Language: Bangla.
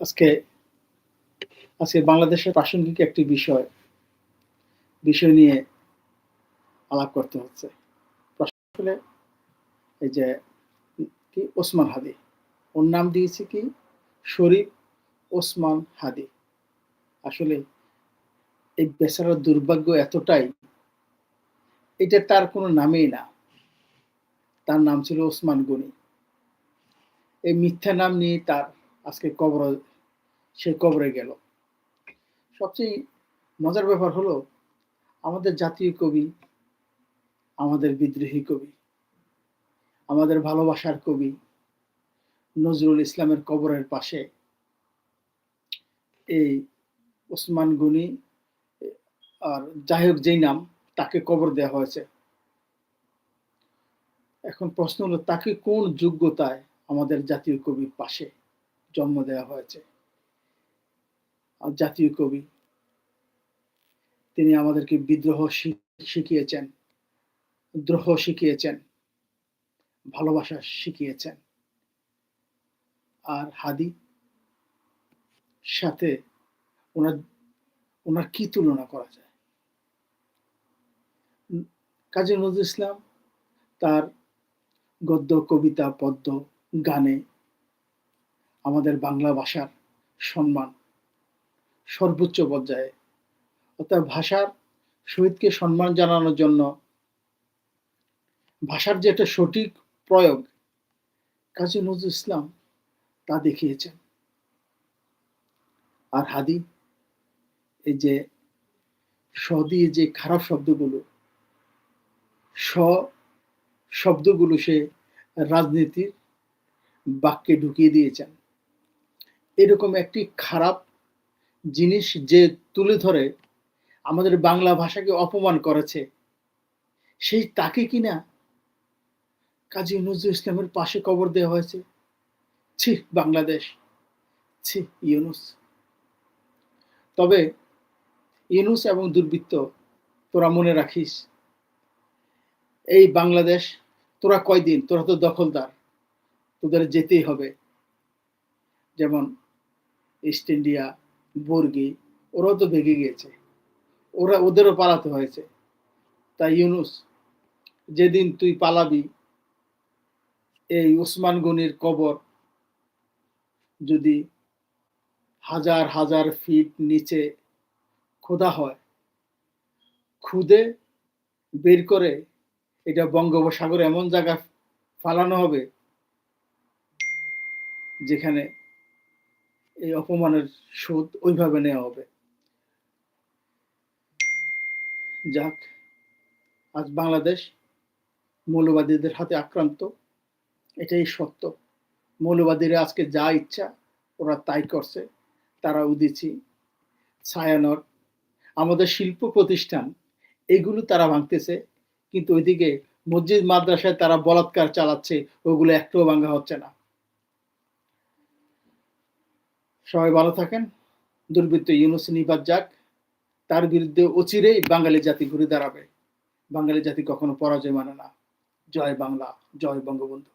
আজকে আজকে বাংলাদেশের প্রাসঙ্গিক একটি বিষয় বিষয় নিয়ে আলাপ করতে হচ্ছে। এই যে, কি ওসমান হাদি, ওর নাম দিয়েছে কি? শরীফ ওসমান হাদি। আসলে এই বেচারার দুর্ভাগ্য এতটাই, এটা তার কোনো নামেই না। তার নাম ছিল ওসমান গনি। এই মিথ্যা নাম নিয়ে তার আজকে কবর সে কবরে গেল। সবচেয়ে মজার ব্যাপার হলো, আমাদের জাতীয় কবি, আমাদের বিদ্রোহী কবি, আমাদের ভালোবাসার কবি নজরুল ইসলামের কবরের পাশে এই ওসমান গনি আর যাই হোক যেই নাম, তাকে কবর দেওয়া হয়েছে। এখন প্রশ্ন হলো, তাকে কোন যোগ্যতায় আমাদের জাতীয় কবির পাশে জন্ম দেওয়া হয়েছে? জাতীয় কবি। তিনি আমাদেরকে বিদ্রোহ শিখিয়েছেন, দ্রোহ শিখিয়েছেন, ভালোবাসা শিখিয়েছেন। আর হাদি সাথে ওনার ওনার কি তুলনা করা যায়? কাজী নজরুল ইসলাম তার গদ্য, কবিতা, পদ্য, গানে আমাদের বাংলা ভাষার সম্মান সর্বোচ্চ পর্যায়ে। অর্থাৎ ভাষার শহীদকে সম্মান জানানোর জন্য ভাষার যে একটা সঠিক প্রয়োগ, কাজী নজরুল ইসলাম তা দেখিয়েছেন। আর হাদি এই যে স দিয়ে যে খারাপ শব্দগুলো, স শব্দগুলো সে রাজনীতির বাক্যে ঢুকিয়ে দিয়েছেন। এরকম একটি খারাপ জিনিস যে তুলে ধরে, আমাদের বাংলা ভাষাকে অপমান করেছে, সেই তাকে কিনা কাজী নজরুল ইসলামের পাশে কবর দেওয়া হয়েছে? ছি, বাংলাদেশ! ছি, ইউনুস! তবে ইউনুস এবং দুর্বৃত্ত, তোরা মনে রাখিস, এই বাংলাদেশ তোরা কয়দিন, তোরা তো দখলদার, তোদের যেতেই হবে। যেমন ইস্ট ইন্ডিয়া বর্গি, ওরাও তো ভেঙে গিয়েছে। ওরা ওদেরও পালাতে হয়েছে। তাই ইউনুস, যেদিন তুই পালাবি, এই ওসমান গনির কবর যদি হাজার হাজার ফিট নিচে খোদা হয়, খুদে বের করে এটা বঙ্গোপসাগর এমন জায়গা ফালানো হবে যেখানে এই অপমানের শোধ ওইভাবে নেওয়া হবে। যাক, আজ বাংলাদেশ মৌলবাদীদের হাতে আক্রান্ত, এটাই সত্য। মৌলবাদীরা আজকে যা ইচ্ছা, ওরা তাই করছে। তারা উদিছি ছায়ানর। আমাদের শিল্প প্রতিষ্ঠান, এগুলো তারা ভাঙতেছে, কিন্তু ওইদিকে মসজিদ, মাদ্রাসায় তারা বলাৎকার চালাচ্ছে, ওগুলো একটাও ভাঙা হচ্ছে না। সবাই ভালো থাকেন। দুর্বৃত্ত ইউনুস নিবাদ যাক। তার বিরুদ্ধে অচিরেই বাঙালি জাতি ঘুরে দাঁড়াবে। বাঙালি জাতি কখনো পরাজয় মানে না। জয় বাংলা, জয় বঙ্গবন্ধু।